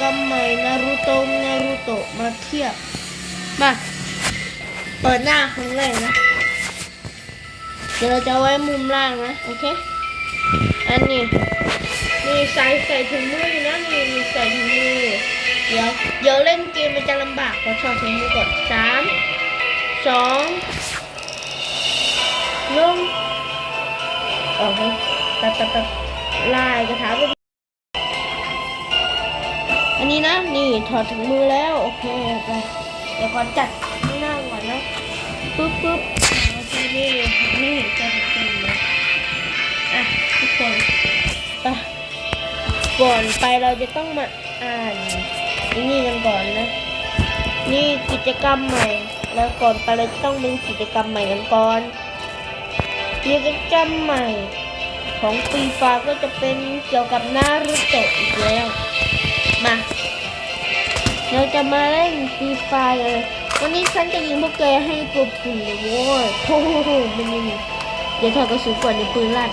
กรรมใหม่นารูโตะนารูโตะมาเทียบ มา เปิดหน้าครั้งแรกนะ เดี๋ยวเราจะเอาไว้มุมล่างนะ โอเค อันนี้นี่ใส่ใส่ถุงมือนะนี่นี่ใส่ถุงมือ เดี๋ยวเดี๋ยวเล่นเกมมันจะลำบากขอถอดถุงมือก่อนสามสองหนึ่งโอเคตัดตัดตัดลายกระถางไป อันนี้นะ นี่ถอดถุงมือแล้ว โอเคไปเดี๋ยวก่อนจัดที่หน้าก่อนนะปึ๊บปึ๊บทีนี่ไม่เห็นจะเป็นเลยอะทุกคนไปก่อนไปเราจะต้องมาอ่านนี่กันก่อนนะ นี่กิจกรรมใหม่แล้วก่อนไปเราจะต้องมีกิจกรรมใหม่กันก่อนกิจกรรมใหม่ของปีฟ้าก็จะเป็นเกี่ยวกับนารูโตะอีกแล้ว มา เราจะมาเล่นฟรีไฟเลยวันนี้ฉันจะยิงพวกแกให้ตัวปุ่นเลยโว้ยโอ้โหมันนี่เดี๋ยวถอดกระสุนก่อนในปืนลั่น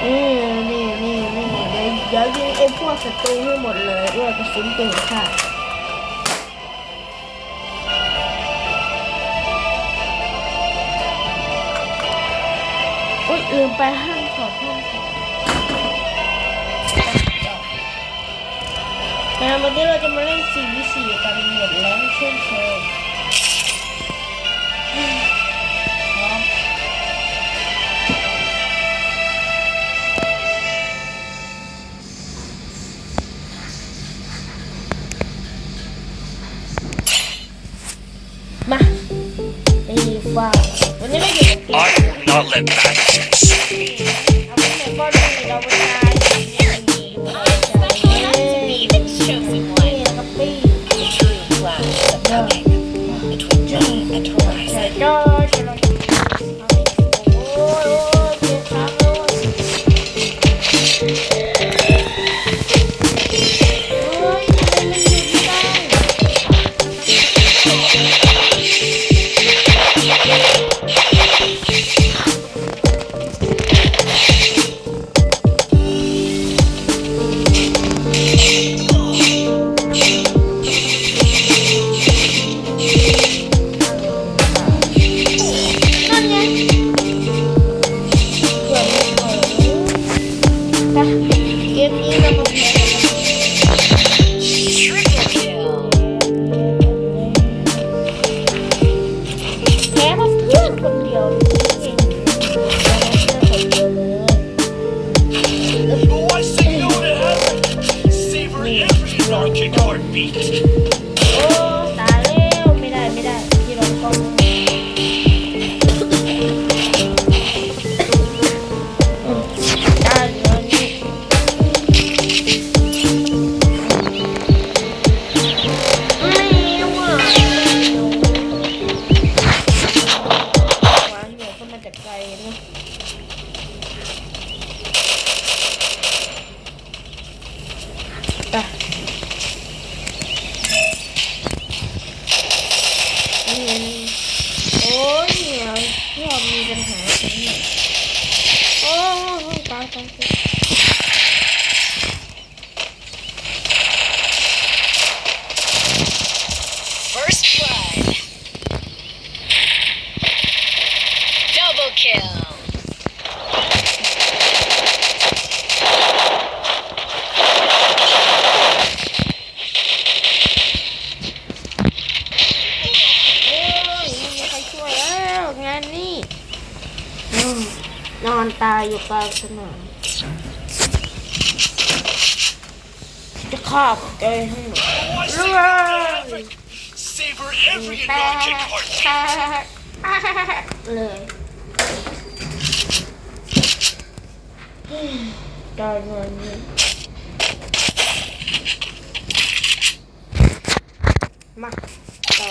เออนี่นี่นี่เดี๋ยวเดี๋ยวยิงไอ้พวกศัตรูให้หมดเลยด้วยกระสุนปืนค่ะอุ้ยลืมไปห้ามถอดห้า มถอดมาวันนี้เราจะมาเล่นสี่วิสี่กันหมดแล้วเช่นเคยอืมพร้อมมาตีฟ้าวันนี้เราอยู่กับตี I will not let badness see ตายอยู่กลางสนามจะฆ่าพวกแกให้หมดเรื่ say อ no to ง heaven. Savor every แตกแตกเลยได้เงินมาต่อ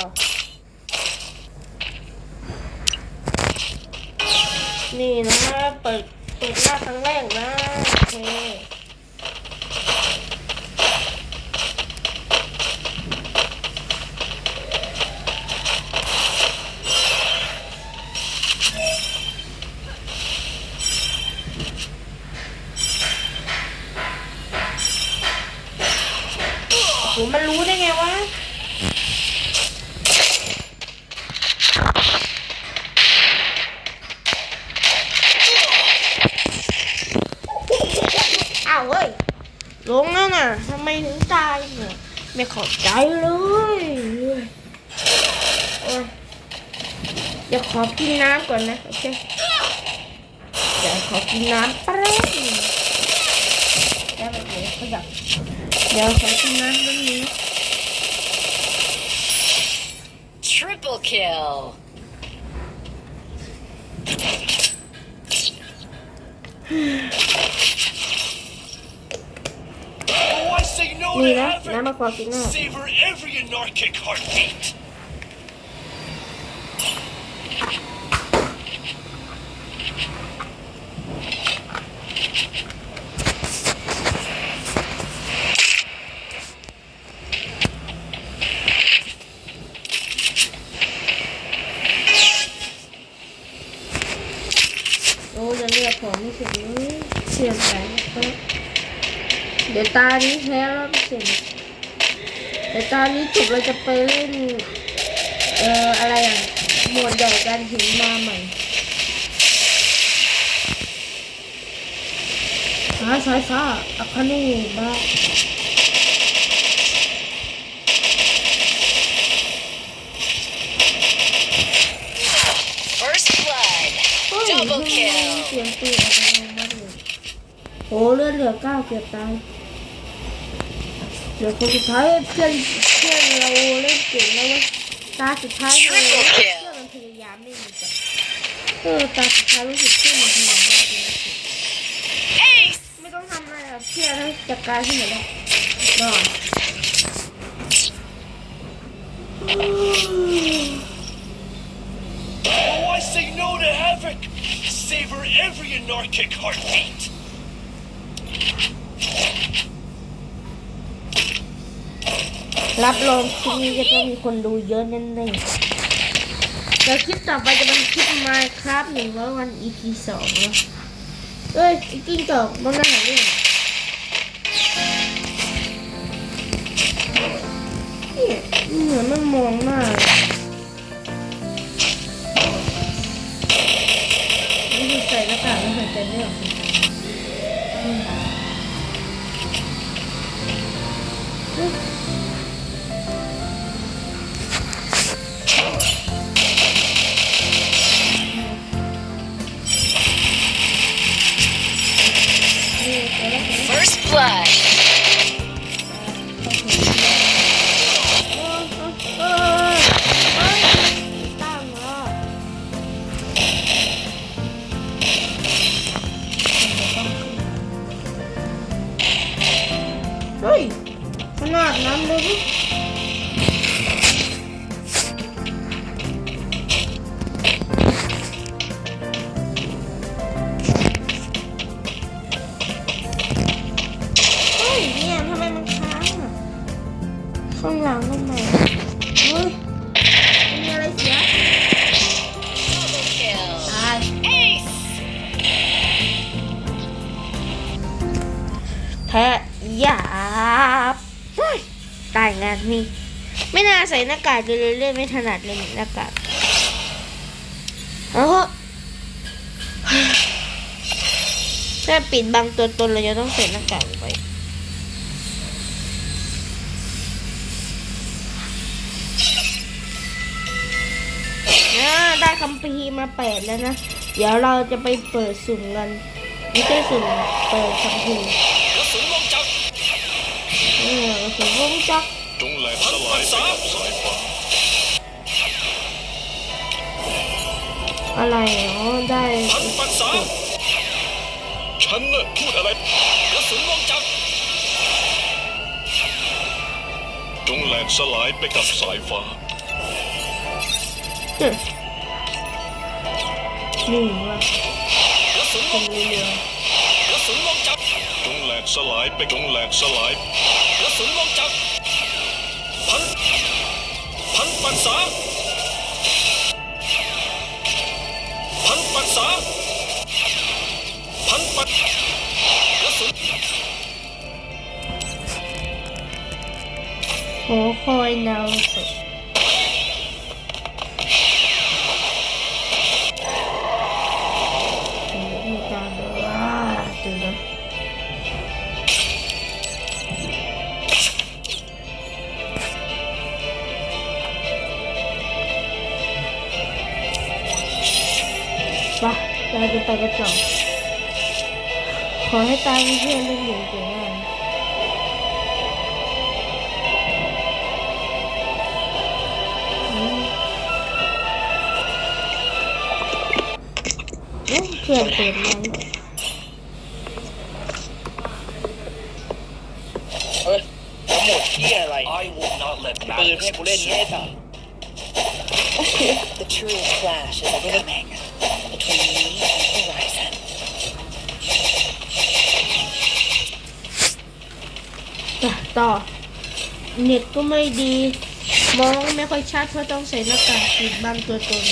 นี่นะเปิด เปิดหน้าครั้งแรกนะโอเค ผมมันรู้ได้ไงวะ อ้าวเว้ย ลงแล้วน่ะทำ ไมถึงตายเนี่ยไม่เข้าใจเลยอยเดี๋ยวขอกินน้ำก่อนนะโอเคเดี๋ยวขอกินน้ำแป๊บนึงเดี๋ยวเดี๋ยวขยับเดี๋ยวขอกินน้ำนิดนึง Triple kill. Oh, I say no นี่ to นะ havoc. น้ำมะกอกกินหน้า Savor every anarchic heartbeat. โอ้จะเลือกของไม่สุดเลยเสียใจนะครับ เดี๋ยวตานี้แพ้ร้อยเปอร์เซ็นต์เดี๋ยวตานี้จบเราจะไปเล่น เอ่อ อะไรอะหมวดใหญ่การหินมาใหม่ฟ้าสายฟ้าอัคนีบ้า First blood. เฮ้ย Double kill เสียงปืนอัตโนมัติเลยโหเลือดเหลือเก้าเกือบตาย เหลือคนสุดท้ายเพื่อนเพื่อนเราเล่นเก่งแล้วเว้ยตาสุดท้ายเลย Triple เพื่ kill อนมันพยายามไม่มีจับเออตาสุดท้ายรู้สึกเพื่อนมันพยายามไม่มีจับ Ace. ไม่ต้องทำอะไรหรอกเพื่อนให้จัดการที่ไหนได้ก่อ รับรองคลิปนี้จะต้องมีคนดูเยอะแน่ๆแล้วคลิปต่อไปจะเป็นคลิปมาครับหนึ่งร้อยวัน EP สองเอ้ยจริงจอกมันน่าหาเรื่องเนี่ยเหมือนมันมองหน้านี่คือใส่หน้ากากแล้วหายใจไม่ออกอืม ไม่น่าใส่หน้ากากเลยเล่นไม่ถนัดเลยหน้ากากแล้วก็ถ้าปิดบังตัวตนเราจะต้องใส่หน้ากากไว้อ่าได้คำพีร์มาแปดแล้วนะ เดี๋ยวเราจะไปเปิดสุ่มกันไม่ใช่สุ่มเปิดคำพีร์กระสุนวงจักรเออสุ่มวงจักร จงแหลกสลายไปกับสายฟ้าอะไรอ๋อได้พันปันสาฉันน่ะพูดอะไรกระสุนวงจักจงแหลกสลายไปกับสายฟ้าหึหนึ่งว่ะกระสุนวเป็งเรือกระสุนวงจักจงแหลกสลายไปจงแหลกสลายกระสุนวงจัก พันปันสาพันปันส ไปเราจะไปกันต่อขอให้ตายเพื่อนเล่นอยู่เก่งมากอืมเอ๊ะเพื่อนเปิดไหมเฮ้ยทั้งหมดที่อะไร I will not let ปืนให้กูเล่นงี้ไอ้สัส The true clash is coming ต่อ เน็ตก็ไม่ดี มองไม่ค่อยชัดเพราะต้องใส่หน้ากากปิดบังตัวตน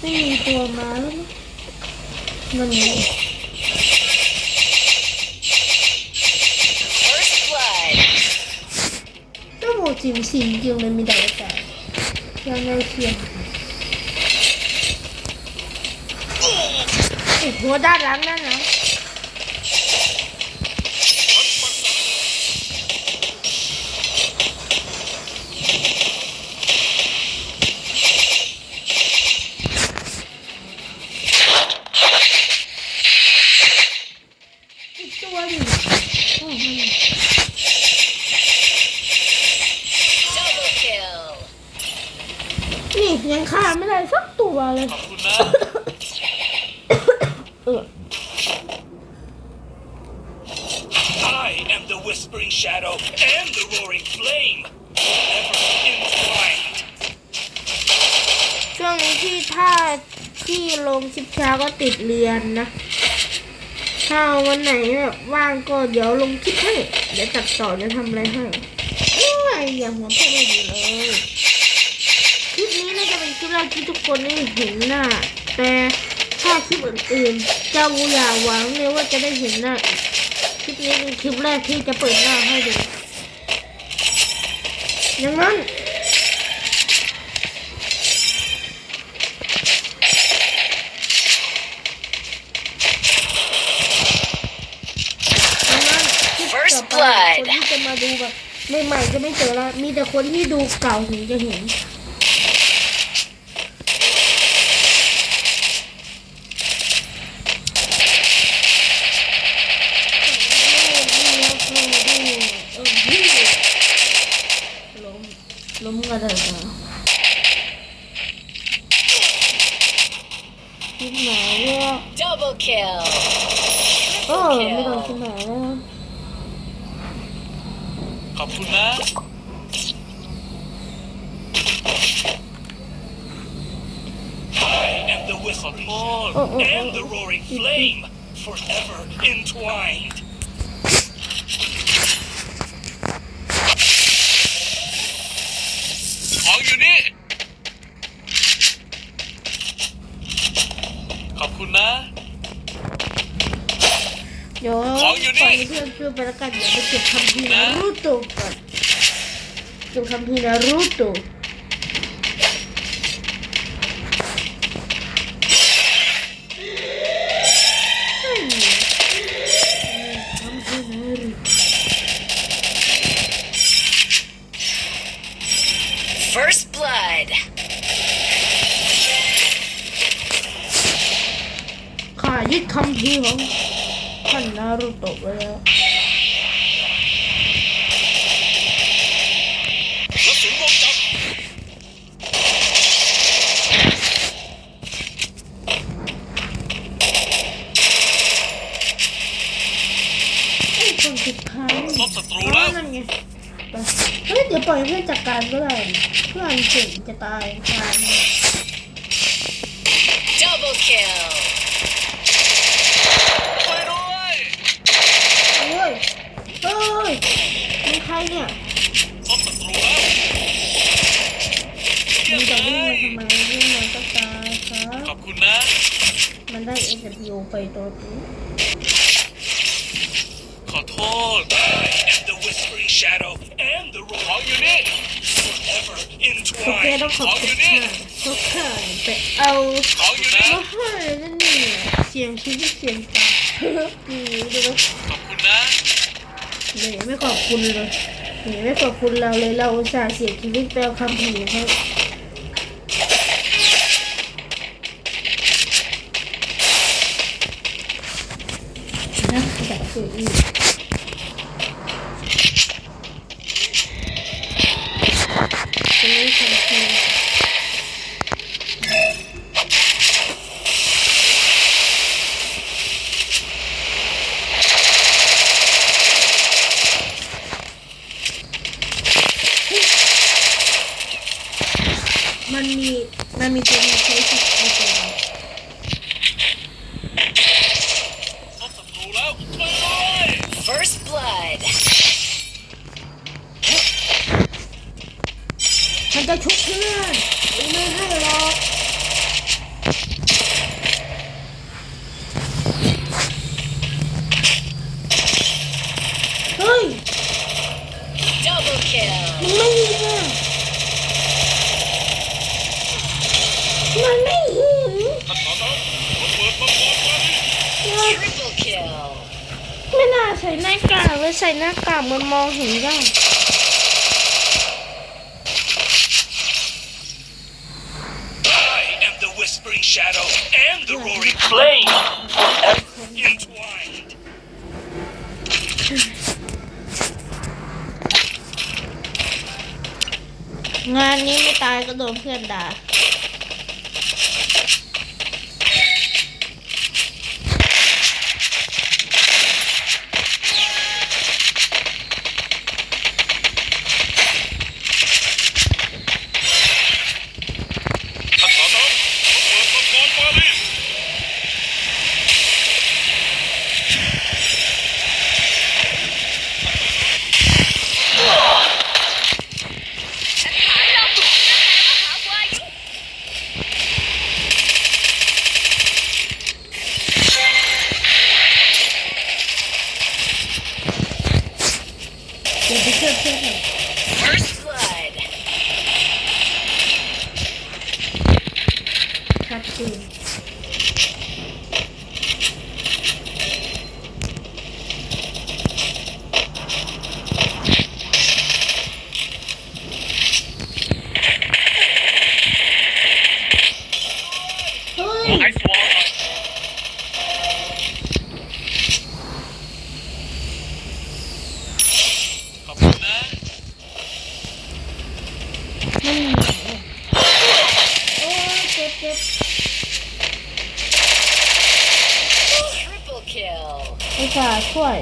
ไม่มีตัวมาแล้วนะมันไง First blood. ก็บอกจิมสิงจริงเลยมีแต่แต่ยังไงเชียง ไอ้หัวด้านหลังนั่นนะ อีกตัวหนึ่งโอ้มัน Double kill. นี่ยังฆ่าไม่ได้สักตัวเลย ขอบคุณนะ เออ I am the whispering shadow and the roaring flame forever entwined ช่วงนี้ ที่ถ้าที่ลงชิปช้าก็ติดเรียนนะ ถ้าวันไหนแบบว่างก็เดี๋ยวลงคลิปให้ เดี๋ยวตัดต่อจะทำอะไรให้โอ้ยอย่างหัวพ่อไม่ดีเลยคลิปนี้น่าจะเป็นคลิปแรกที่ทุกคนได้เห็นหน้า แต่ถ้าคลิปอื่นๆเจ้าอย่าหวังเลยว่าจะได้เห็นหน้าคลิปนี้เป็นคลิปแรกที่จะเปิดหน้าให้ดูดังนั้น First ต่อไปคน blood. ที่จะมาดูแบบใหม่ๆจะไม่เจอละมีแต่คนที่ดูเก่าถึงจะเห็นล้มล้มกระเดิดนะคิดหมายว่า Double kill. เออไม่ต้องคิดหมายแล้ว ขอบคุณนะ I am the whispering Oh, oh, and oh, the oh. roaring flame forever entwined ของอยู่นี่ ขอบคุณนะ เดี๋ยวของอยู่นี่ ปล่ให้เพื่อนช่วยไปแล้วกันเดี๋ยวไปเก็บคำพีนารูโตะก่อนเก็บคำพีนารูโตะเฮ้ยคำพีนารูโตะ First blood. ข้ายึดคำพีร์ของ ท่านนารูโตะไว้แล้วกระสุนวงจักรไอ้คนสุดท้ายพบศัตรูอ๋อแล้ว นั่นไงไปเฮ้ยเดี๋ยวปล่อยให้เพื่อนจัดการก็ได้เพื่อนเก่งจะตายการ Double kill. เนี่ยมีแต่วิ่งมาทำไมวิ่งมาก็ตายครับขอบคุณนะ มันได้เอสพีโอไปตัวนี้ขอโทษ and the whispering shadow and the roar all unit forever entwined all unit เขาขาดไปเอาเขาหายนั่นนี่เสียงชีวิตเสียงตาดูดู หนื่อยไม่ขอบคุณเลยหนีไม่ขอบคุณเราเลยเราอุตส่าห์เสียชีวิตไปเอาคำผีเขานะแบบสวยอีกตรงนี้ทำคือ มันมี มันมีตัวมีใช้สิทธิ์ในตัวนี้ พบศัตรูแล้วช่วยด้วย First blood. มันจะชุบเพื่อนไม่ให้หรอกเฮ้ย Double kill. มันไม่ยิงอะมันไม่เห็นท่านขอองผมเปิดมังกรมาดิ Triple kill. ไม่น่าใส่หน้ากากเลยใส่หน้ากากมันมองเห็นยาก I am the whispering shadow and the roaring flame forever entwined งานนี้ไม่ตายก็โดนเพื่อนด่า โอ้ยเจ็บเจ็บ Triple kill. อุตส่าห์ช่วย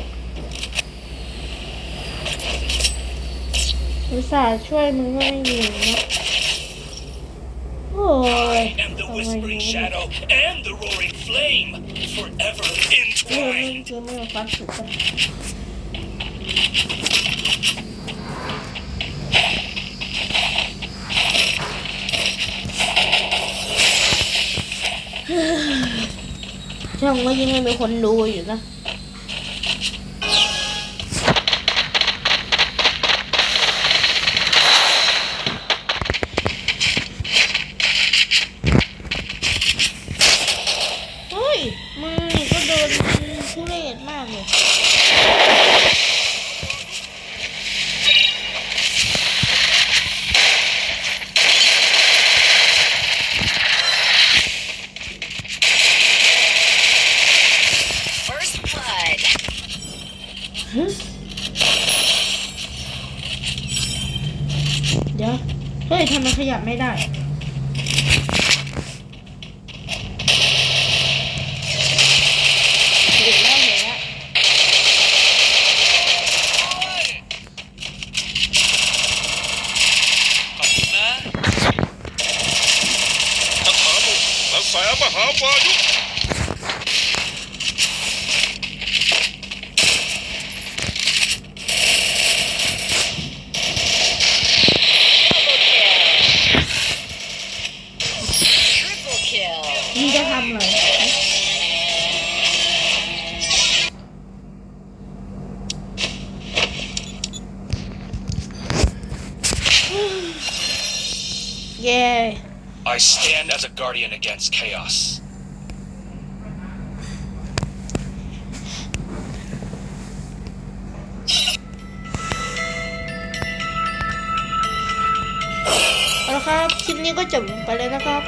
อุตส่าห์ช่วยมึงก็ไม่ยิงนะโอ้ย and the ทำไม whispering เนี่ย shadow and the roaring flame forever เรื่องนี้ entwined คือไม่มีความสุขกัน ช่องก็ยังไม่มีคนดูอยู่นะ เฮ้ยมือนี่ก็โดนทุเรศมากเลย First blood. เดี๋ยว เฮ้ยทำไมขยับไม่ได้ I stand as a guardian against chaos เอาละครับ คลิปนี้ก็จบลงไปแล้วนะครับ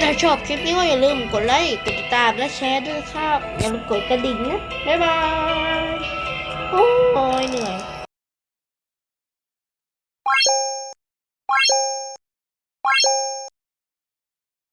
ถ้าชอบคลิปนี้ก็อย่าลืมกดไลค์ กดติดตามและแชร์ด้วยครับ อย่าลืมกดกระดิ่งนะ บ๊ายบาย โอ้ยเหนื่อย